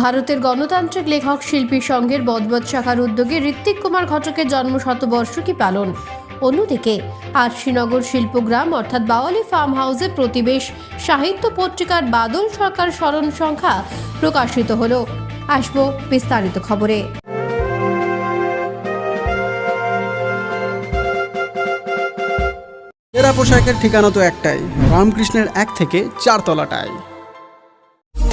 ভারতের গণতান্ত্রিক লেখক শিল্পী সংঘের বদবদ শাখার উদ্যোগে ঋত্বিক কুমার ঘটকের জন্ম শতবর্ষকী পালন। অন্যদিকে, আরশিনগর শিল্পগ্রাম অর্থাৎ বাওয়ালি ফার্ম হাউসের প্রতিবেশ সাহিত্য পত্রিকার বাদল সরকার স্মরণ সংখ্যা প্রকাশিত হল। আসব বিস্তারিত খবরে। পোশাকের ঠিকানা তো একটাই, রামকৃষ্ণের এক থেকে চার তলাটায়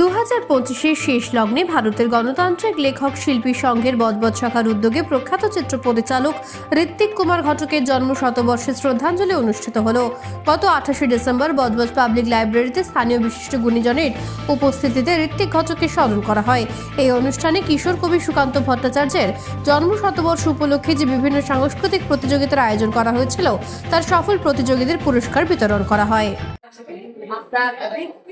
দু হাজার পঁচিশের শেষ লগ্নে ভারতের গণতান্ত্রিক লেখক শিল্পী সংঘের বদবদ শাখার উদ্যোগে প্রখ্যাত চিত্র পরিচালক ঋত্বিক কুমার ঘটকের জন্ম শতবর্ষে শ্রদ্ধাঞ্জলি অনুষ্ঠিত হল। গত আঠাশে ডিসেম্বর বদবদ পাবলিক লাইব্রেরিতে স্থানীয় বিশিষ্ট গুণীজনের উপস্থিতিতে ঋত্বিক ঘটককে স্মরণ করা হয়। এই অনুষ্ঠানে কিশোর কবি সুকান্ত ভট্টাচার্যের জন্ম শতবর্ষ উপলক্ষে যে বিভিন্ন সাংস্কৃতিক প্রতিযোগিতার আয়োজন করা হয়েছিল, তার সফল প্রতিযোগীদের পুরস্কার বিতরণ করা হয়। ঋত্বিক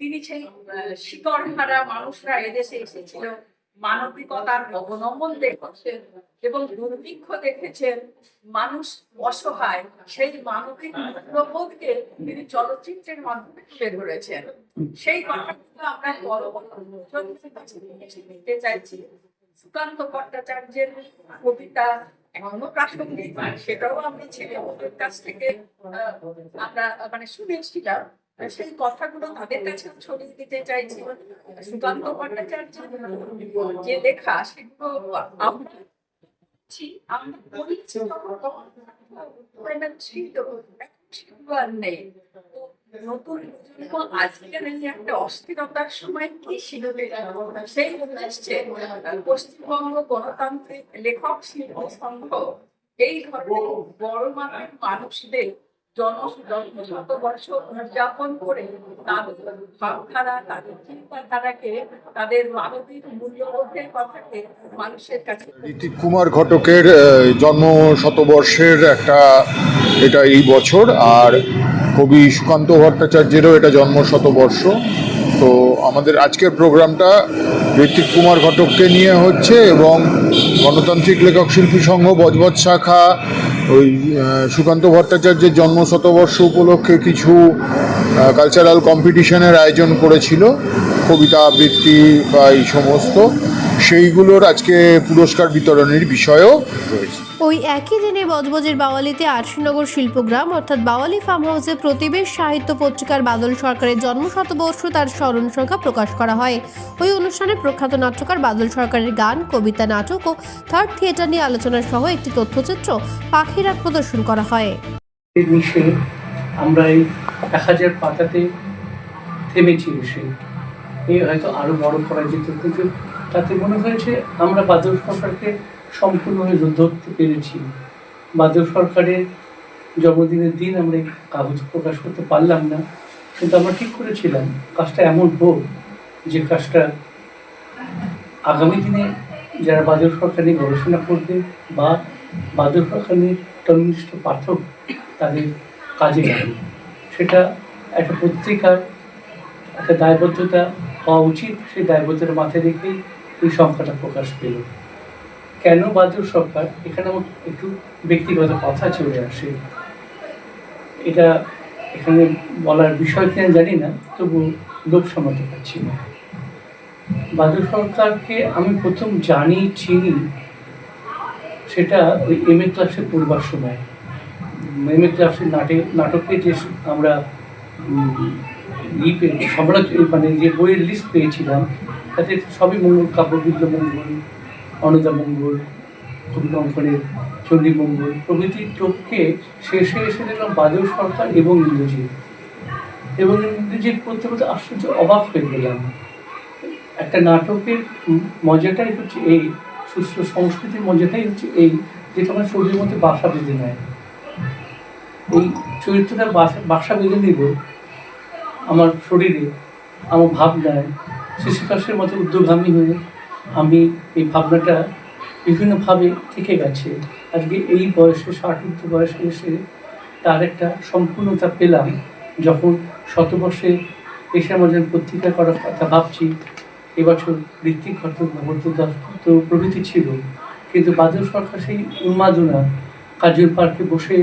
তিনি সেই শিকড় হারা মানুষরা এদেশে এসেছিল। মানবিকতার অবলম্বন দেখেছেন এবং দুর্ভিক্ষ দেখেছেন। মানুষ অসহায়, সেই মানবিক মূল্যবোধকে তিনি চলচ্চিত্রের মাধ্যমে তুলে ধরেছেন। সেই কথাগুলো আমরা দিতে চাইছি। সুকান্ত ভট্টাচার্যের কবিতা এখনও প্রাসঙ্গিক, সেটাও আমি ছেলে কাছ থেকে আমরা মানে শুনেছিলাম। সেই কথাগুলো তাদের কাছে ছড়িয়ে দিতে চাইছি। সুকান্ত ভট্টাচার্য, যে লেখা, সেগুলো ছিল আর নেই। নতুন একটা অস্থিরতার সময় কি শিখবে? সেই উদ্দেশ্যে পশ্চিমবঙ্গ গণতান্ত্রিক লেখক শিল্প সংঘ এই ধরনের বড় মাপের মানুষদের জন উদযাপন করে তাদের ভাবধারা, তাদের চিন্তাধারাকে, তাদের মানবিক মূল্যবোধের কথাকে মানুষের কাছে কুমার ঘটকের জন্ম শতবর্ষের একটা এটা এই বছর, আর কবি সুকান্ত ভট্টাচার্যেরও এটা জন্ম শতবর্ষ। তো আমাদের আজকের প্রোগ্রামটা ঋত্বিক কুমার ঘটককে নিয়ে হচ্ছে এবং গণতান্ত্রিক লেখক শিল্পী সংঘ বজবজ শাখা ওই সুকান্ত ভট্টাচার্যের জন্ম শতবর্ষ উপলক্ষে কিছু কালচারাল কম্পিটিশনের আয়োজন করেছিল, কবিতা আবৃত্তি বা এই সমস্ত। সেইগুলোর আজকে পুরস্কার বিতরণের বিষয়ও রয়েছে। ওই একই দিনে বজবজের বাওয়ালিতে আরশিনগর শিল্পগ্রাম, অর্থাৎ বাওয়ালি ফার্ম হাউসে প্রতিবেশ সাহিত্য পত্রিকার বাদল সরকারের জন্ম শতবর্ষ তার স্মরণ সংখ্যা প্রকাশ করা হয়। ওই অনুষ্ঠানে প্রখ্যাত নাট্যকার বাদল সরকারের গান, কবিতা নাটক ও থার্ড থিয়েটার নিয়ে আলোচনা সহ একটি তথ্যচিত্র পাখিরা প্রদর্শন করা হয়। আমরা এই এক হাজার পাতাতে থেমেছি এই হয়তো আরও বড় করা যেত কিন্তু তাতে মনে হয়েছে আমরা বাদল সরকারকে সম্পূর্ণভাবে ধরতে পেরেছি। বাদল সরকারের জন্মদিনের দিন আমরা কাগজ প্রকাশ করতে পারলাম না, কিন্তু আমরা ঠিক করেছিলাম। কাজটা এমন হোক যে কাজটা আগামী দিনে যারা বাদল সরকার নিয়ে গবেষণা করবে বা বাদল সরকার নিয়ে তন্নিষ্ঠ পাঠক তাদের কাজে লাগে সেটা একটা পত্রিকার একটা দায়বদ্ধতা হওয়া উচিত। সেই দায়বদ্ধতার মাথায় রেখেই এই সংখ্যাটা প্রকাশ পেল। কেন বাদল সংখ্যা? এখানে আমার একটু ব্যক্তিগত কথা চলে আসে। এটা এখানে বলার বিষয় কিনা জানি না, তবু লোক সামলাতে পারছি না। বাদল সরকারকে আমি প্রথম জানি, চিনি, সেটা ওই এম এ ক্লাসে পড়বার সময়। এম এ ক্লাসের নাটে, নাটকে যে আমরা ই মানে যে বইয়ের লিস্ট পেয়েছিলাম তাদের সবই মঙ্গল, কাব্যবিদ্য মঙ্গল অনদা মঙ্গল কবি অঙ্কনের চণ্ডী মঙ্গল, প্রভৃতির চোখকে শেষে এসে দেখলাম বাদেও সরকার এবং ইন্দ্রজিৎ। এবং ইংরেজির প্রতি প্রতি আশ্চর্য অবাক হয়ে গেলাম। একটা নাটকের মজাটাই হচ্ছে এই, সুস্থ সংস্কৃতির মজাটাই হচ্ছে এই, যেটা আমার শরীরের মধ্যে বাসা বেঁধে নেয়। এই চরিত্রটা বাসা বেঁধে নিল আমার শরীরে, আমার ভাবনায় শিশুকাশের মতো উদ্যোগামী হয়ে আমি এই ভাবনাটা বিভিন্নভাবে থেকে গেছে। আজকে এই বয়সে ষাট বয়সে এসে তার একটা সম্পূর্ণতা পেলাম। যখন শতবর্ষে এসে আমার পত্রিকা করার কথা ভাবছি, এবছর ঋত্বিক ঘটক নবদ্য দাসগুপ্ত প্রভৃতি ছিল। কিন্তু বাদল সরকার সেই উন্মাদনা কাজল পার্কে বসে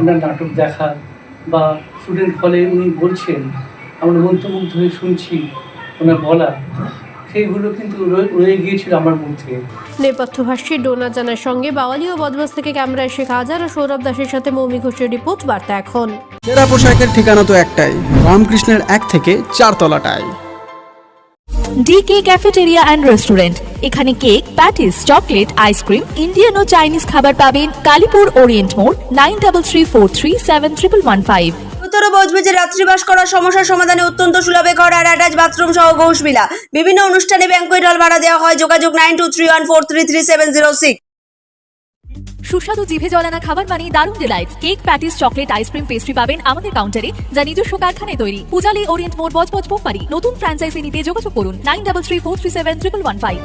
ওনার নাটক দেখা বা স্টুডেন্ট হলে উনি বলছেন, আমরা মন্ত্রমুগ্ধ হয়ে শুনছি ওনার বলা সেইগুলো কিন্তু রয়ে- গিয়েছিল আমার মধ্যে নেপথ্যভাষ্যী ডোনা জানার সঙ্গে বাওয়ালি ও বদমাস থেকে ক্যামেরায় শেখ হাজার ও সৌরভ দাসের সাথে মৌমি ঘোষের রিপোর্ট বার্তা এখন। সেরা পোশাকের ঠিকানা তো একটাই রামকৃষ্ণের এক থেকে চারতলাটায় ডিকে ক্যাফেটেরিয়া অ্যান্ড রেস্টুরেন্ট এখানে cake patties chocolate ice cream Indian ও চাইনিজ খাবার পাবেন কালীপুর ওরিয়েন্ট মোড় nine double three four three seven triple one five. উত্তর ও বজবেজে রাত্রিবাস করার সমস্যার সমাধানে অত্যন্ত সুলভে ঘর আর অ্যাটাচ বাথরুম সহ ঘোষবিলা বিভিন্ন অনুষ্ঠানে ব্যাংকুয়েট হল ভাড়া দেওয়া হয়। যোগাযোগ nine two three one four three three seven zero six. সুস্বাদু জিভে জলানা খাবার মানে দারুণ delights cake, patties, chocolate ice cream pastry পাবেন আমাদের কাউন্টারে যা নিজস্ব কারখানায় তৈরি। পূজালি ওরিয়েন্ট মোড় বজবজ পোকপারি নতুন ফ্র্যাঞ্চাইজি নিতে যোগাযোগ করুন। Nine double three four three seven triple one five.